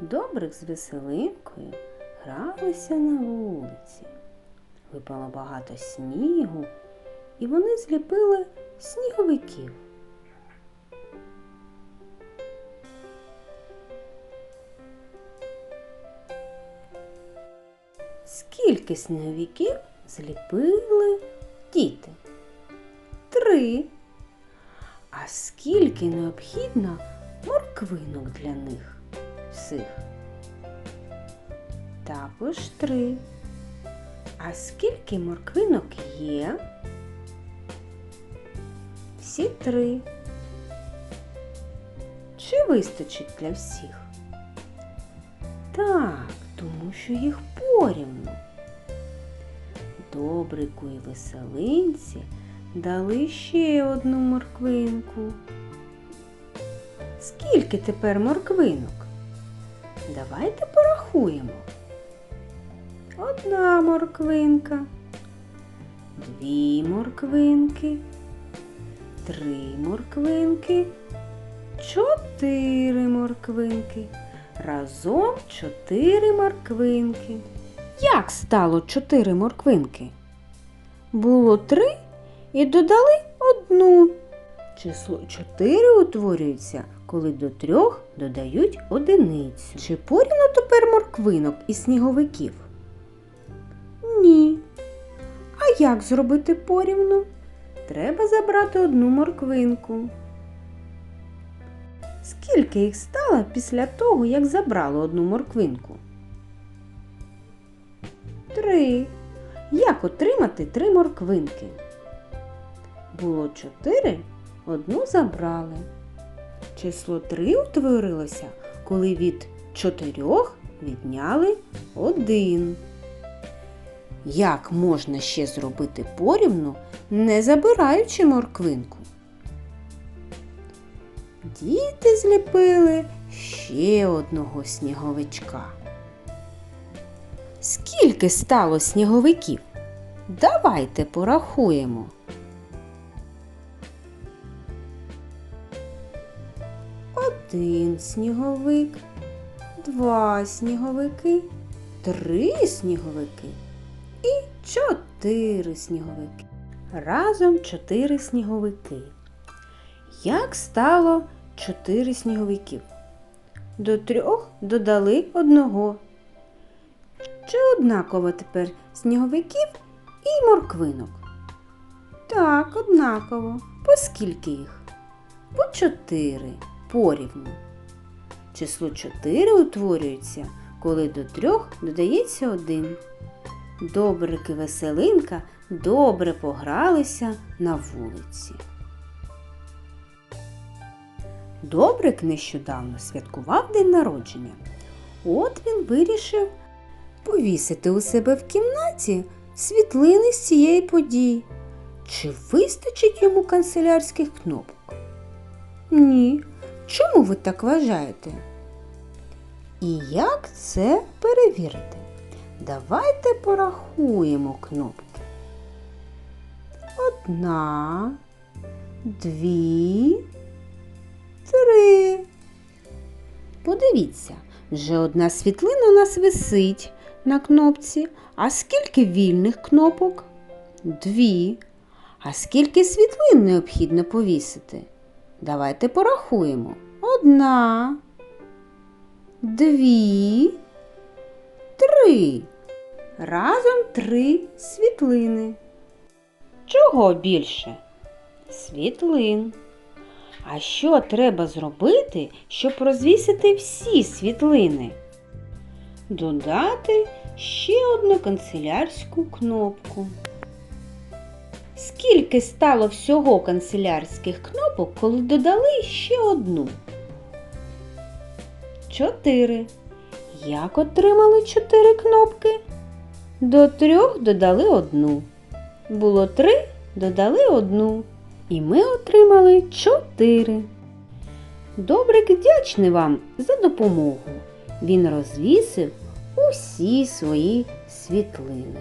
Добрик з веселинкою гралися на вулиці. Випало багато снігу, і вони зліпили сніговиків. Скільки сніговиків зліпили діти? Три. А скільки необхідно морквинок для них всіх? Також три. А скільки морквинок є? Всі три. Чи вистачить для всіх? Так, тому що їх порівну. Добрику і веселинці дали ще одну морквинку. Скільки тепер морквинок? Давайте порахуємо. Одна морквинка, дві морквинки, три морквинки, чотири морквинки. Разом чотири морквинки. Як стало чотири морквинки? Було три і додали одну. Число 4 утворюється, коли до трьох додають одиницю. Чи порівну тепер морквинок і сніговиків? Ні. А як зробити порівну? Треба забрати одну морквинку. Скільки їх стало після того, як забрали одну морквинку? Три. Як отримати три морквинки? Було чотири, одну забрали. Число три утворилося, коли від чотирьох відняли один. Як можна ще зробити порівну, не забираючи морквинку? Діти зліпили ще одного сніговичка. Скільки стало сніговиків? Давайте порахуємо. Один сніговик, два сніговики, три сніговики і чотири сніговики. Разом чотири сніговики. Як стало чотири сніговиків? До трьох додали одного. Чи однаково тепер сніговиків і морквинок? Так, однаково. По скільки їх? По чотири порівну. Число 4 утворюється, коли до трьох додається один. Добрик і веселинка добре погралися на вулиці. Добрик нещодавно святкував день народження. От він вирішив повісити у себе в кімнаті світлини з цієї події. Чи вистачить йому канцелярських кнопок? Ні. Чому ви так вважаєте? І як це перевірити? Давайте порахуємо кнопки. Одна, дві, три. Подивіться, вже одна світлина у нас висить на кнопці. А скільки вільних кнопок? Дві. А скільки світлин необхідно повісити? Давайте порахуємо. Одна, дві, три. Разом три світлини. Чого більше? Світлин. А що треба зробити, щоб розвісити всі світлини? Додати ще одну канцелярську кнопку. Скільки стало всього канцелярських кнопок, коли додали ще одну? Чотири. Як отримали чотири кнопки? До трьох додали одну. Було три, додали одну. І ми отримали чотири. Добрик вдячний вам за допомогу. Він розвісив усі свої світлини.